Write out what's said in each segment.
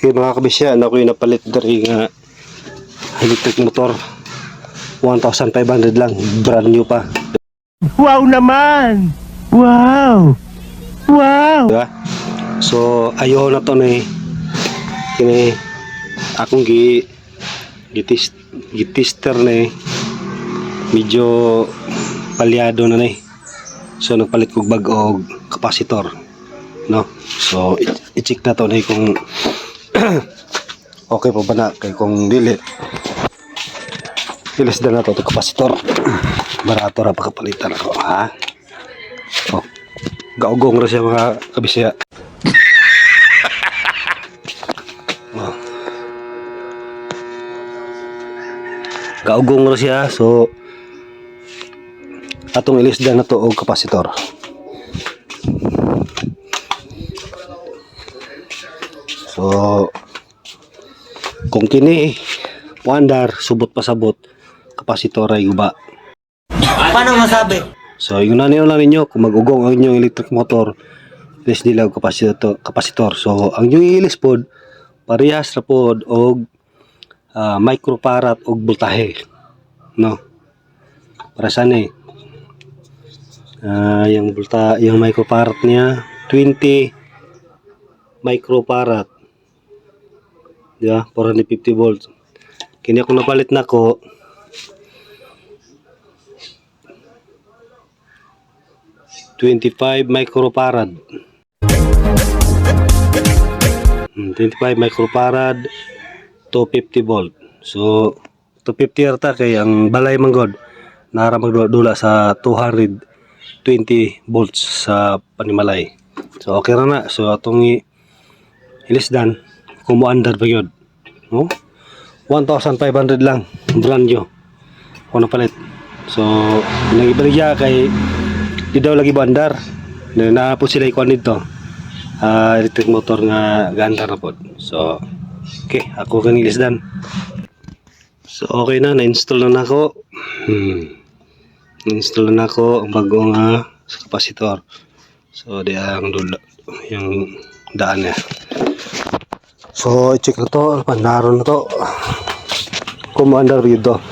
kay mga kabisya na ko yung napalit dari nga electric motor 1,500 lang brand new pa Wow naman! Wow! Wow! Diba? So, ayaw na to ni kini akong gi gitis gitister ni medyo palyado na ni. So, nagpalit kog bag og kapasitor. No? So, i-check na to ni kung okay pa ba na kay kung dili Ilis na na to to kapasitor. Barato ra pakapalitan ako, ha? Oh. Gaugong ra siya mga kabisya. oh. Gaugong ra siya so atong ilisdan na to og kapasitor. So kung kini wandar subot pasabot kapasitor ay guba. Paano masabi? So, yung naniyo lang ninyo, kung mag-ugong ang inyong electric motor, ilis nila kapasitor, kapasitor. So, ang inyong ilis pod, parehas ra pod og ah, microfarad og voltahe. No? Para saan eh? Ah, yung volta, yung microfarad niya, 20 microfarad. Di ba? 450 volts. Kini ako napalit na ko, Twenty-five microfarad. Hmm, 25 microfarad, 250 volt. So, 250 rata kay ang balay man god nara magdula sa 220 volts sa panimalay. So, okay ra na. So, atong ilisdan kumuandar pa yun. No? 1,500 lang. Brand new. Kung palit. So, nagibaligya kay di daw lagi bandar. Na na po sila ikuan dito. Ah, electric motor nga ganda na po. So, okay, ako kang ilisdan. So, okay na, na-install na nako. Hmm. Na-install na nako ang bagong uh, kapasitor. So, di ang dula, yung daan niya. So, i-check na to. Pandaro na to. Commander dito.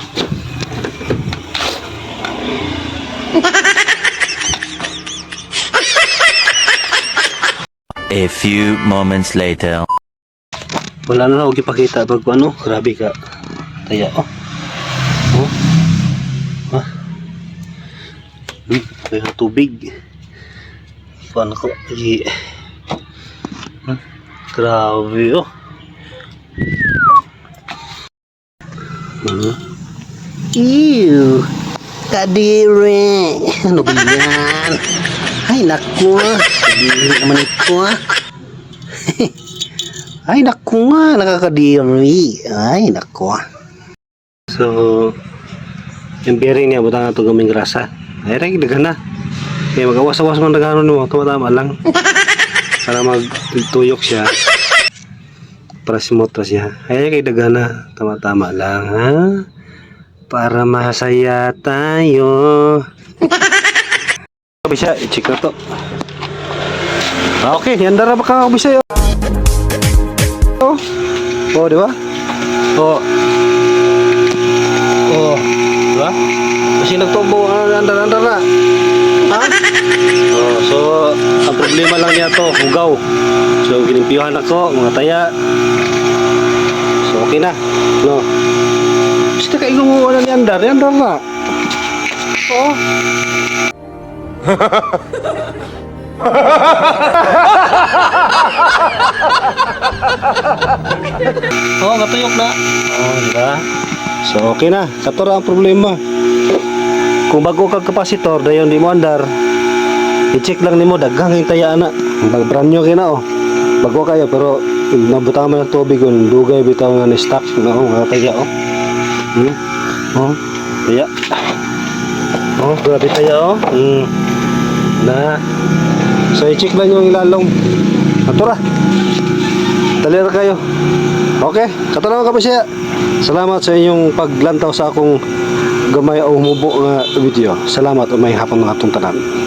A few moments later. Wala na ako ipakita pag ano, grabe ka. Taya, oh. Oh. Ha? Hmm, kaya tubig. Paano ko? Ay. Hmm, grabe, oh. Ano? Ew! Kadiri! Ano ba yan? Ay, naku! Kadiri naman ito, ah. Ay, naku nga, nakakadiri. Ay, naku. So, yung bearing niya, butang na ito gaming grasa. Ay, rin, dagan na. Kaya magawas-awas man nagano mo, tama-tama lang. Para magtuyok siya. Para smooth na siya. Ay, kay dagan na. Tama-tama lang, ha? Para masaya tayo. Sabi siya, i-check na to. Ah, okay, handa na ba ka kabisay? Oh, oh di ba? Oh. Oh, di ba? Kasi nagtubo ang andar-andar na. Ha? Oh, so, problema lang niya to, hugaw. So, ginimpiyuhan ako, mga taya. So, okay na. No. Basta ka igumuha na ni andar, ni andar na. Oh. Oh, natuyok na. Oh, di ba? So, okay na. Katora ang problema. Kung bago kag kapasitor, dayon di mo andar, i-check lang nimo daghang yung taya na. Bag brand new kina oh. Bago kayo pero nabutang mo ng tubig kung dugay bitaw nga ni stock na oh, nga taya oh. Hmm. Oh, taya. Oh, grabe taya oh. Hmm. Na. So, i-check lang yung ilalong. Katora. Talir kayo. Okay, katanaw ka pa siya. Salamat sa inyong paglantaw sa akong gamay o humubo nga video. Salamat o may hapon mga tungtanan.